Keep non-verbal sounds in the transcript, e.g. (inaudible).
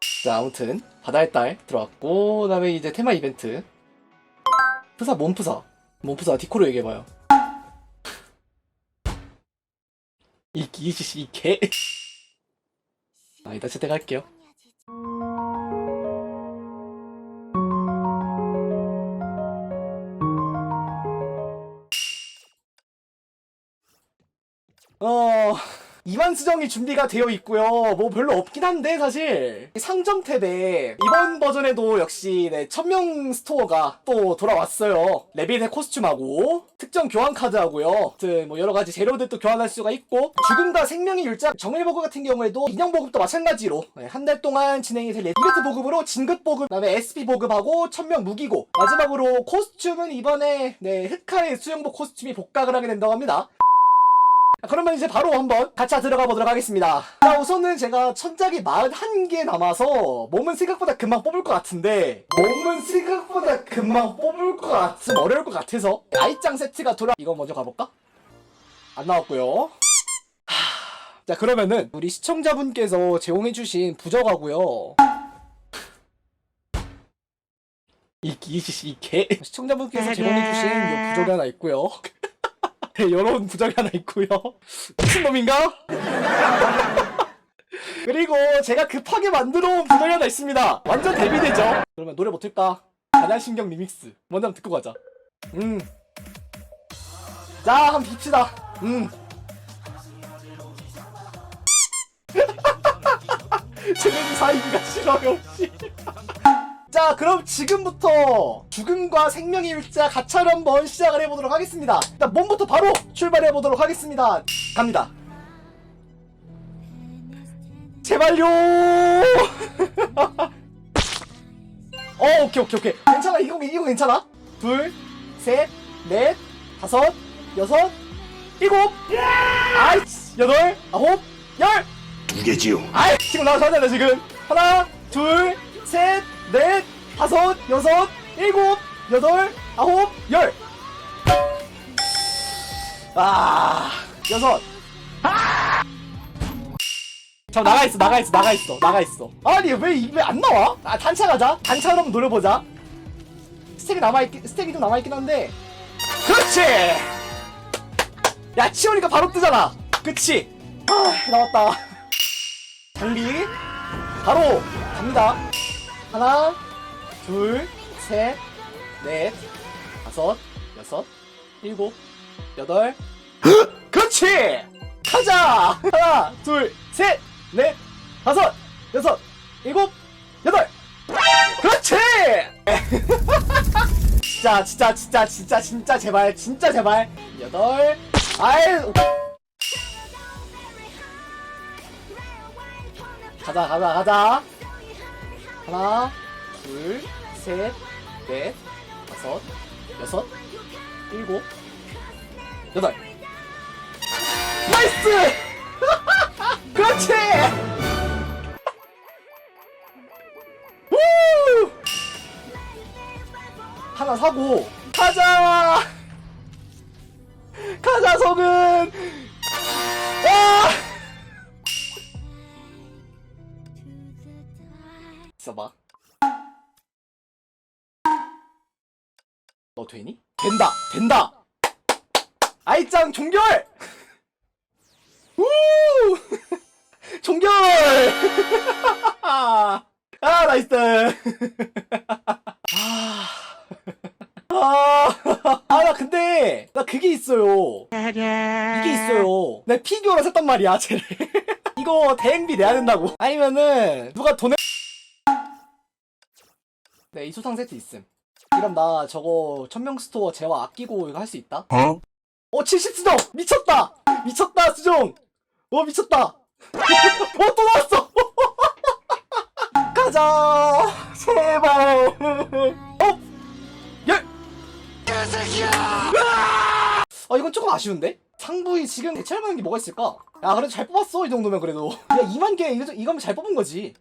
자 아무튼 바다의 딸 들어왔고 그 다음에 이제 테마 이벤트. 프사 몸프사. 몸프사 디코로 얘기해봐요. 이이개. 아 이따 채택할게요. 어 이만 수정이 준비가 되어 있고요. 뭐 별로 없긴 한데 사실 상점 탭에 이번 버전에도 역시 네, 천명 스토어가 또 돌아왔어요. 레빗의 코스튬하고 특정 교환 카드하고요. 뭐 여러 가지 재료들 도 교환할 수가 있고 죽음과 생명의 율자 정일 보급 같은 경우에도 인형 보급도 마찬가지로 네, 한달 동안 진행이 될 이벤트 보급으로 진급 보급, 그다음에 SP 보급하고 천명 무기고 마지막으로 코스튬은 이번에 네, 흑카의 수영복 코스튬이 복각을 하게 된다고 합니다. 자, 그러면 이제 바로 한번 가차 들어가 보도록 하겠습니다. 자, 우선은 제가 천작이 41개 남아서 몸은 생각보다 금방 뽑을 것 같은데 몸은 생각보다 금방 뽑을 것 같으면 어려울 것 같아서 아이짱 세트가 돌아 이거 먼저 가볼까? 안 나왔고요. 하... 자, 그러면은 우리 시청자분께서 제공해주신 부적하고요. 이, 이, 이 개. 시청자분께서 제공해주신 이 부적이 하나 있고요. 네, 여러분 부적이 하나 있고요. 미친놈인가? 그리고 제가 급하게 만들어 온 부적이 하나 있습니다. 완전 데뷔되죠? 그러면 노래 못 틀까? 가난신경 리믹스. 먼저 한번 듣고 가자. 음. 자, 한번 빕시다. 음. (laughs) 쟤는 사이기가 싫어요. 자, 그럼 지금부터 죽음과 생명의 일자 가차를 한번 시작을 해보도록 하겠습니다. 일단 몸부터 바로 출발해보도록 하겠습니다. 갑니다. 제발요! (laughs) 어, 오케이, 오케이, 오케이. 괜찮아, 이거, 이거 괜찮아? 둘, 셋, 넷, 다섯, 여섯, 일곱, 아이, 여덟, 아홉, 열! 두 개지요. 아이 지금 나와서 하잖아 지금 하나 둘셋 넷 다섯 여섯 일곱 여덟 아홉 열 아, 여섯. 저 나가 있어, 나가 있어, 나가 있어, 나가 있어. 아니 왜왜안 나와? 아 단차 가자. 단차로 한번 노려보자. 스택이 남아 있, 스택이 좀 남아 있긴 한데. 그렇지. 야 치우니까 바로 뜨잖아. 그치? 아 나왔다. 장비 바로 갑니다. 하나, 둘, 셋, 넷, 다섯, 여섯, 일곱, 여덟. (gasps) 그렇지. 가자. 하나, 둘, 셋, 넷, 다섯, 여섯, 일곱, 여덟. 그렇지. (laughs) 진짜, 진짜, 진짜, 진짜, 진짜 제발, 진짜 제발. 여덟. 아이. 가자 가자 가자 하나 둘 셋 넷 다섯 여섯 일곱 여덟. 나이스! (laughs) 그렇지! 우! 하나 사고 가자! 가자 속은 있어봐. 너 되니? 된다! 된다! 아이짱 종결! (laughs) 우! (laughs) 종결! (laughs) 아, 나이스! 아, 아, 아, 나 근데, 나 그게 있어요. 이게 있어요. 내 피규어를 샀단 말이야, 쟤를. 이거 대행비 내야 된다고. 아니면은, 누가 돈을 네, 이 소상 세트 있음. 그럼 나 저거 천명 스토어 재화 아끼고 이거 할 수 있다? 어? 어, 70 수정! 미쳤다! 미쳤다, 수정! 어, 미쳤다! (laughs) 어, 또 나왔어! (laughs) 가자! 제발! (laughs) 어? 열! 아, 이건 조금 아쉬운데? 상부이 지금 대체할 만한 게 뭐가 있을까? 야, 그래도 잘 뽑았어, 이 정도면 그래도. 야, 2만 개, 이거, 이거면 잘 뽑은 거지.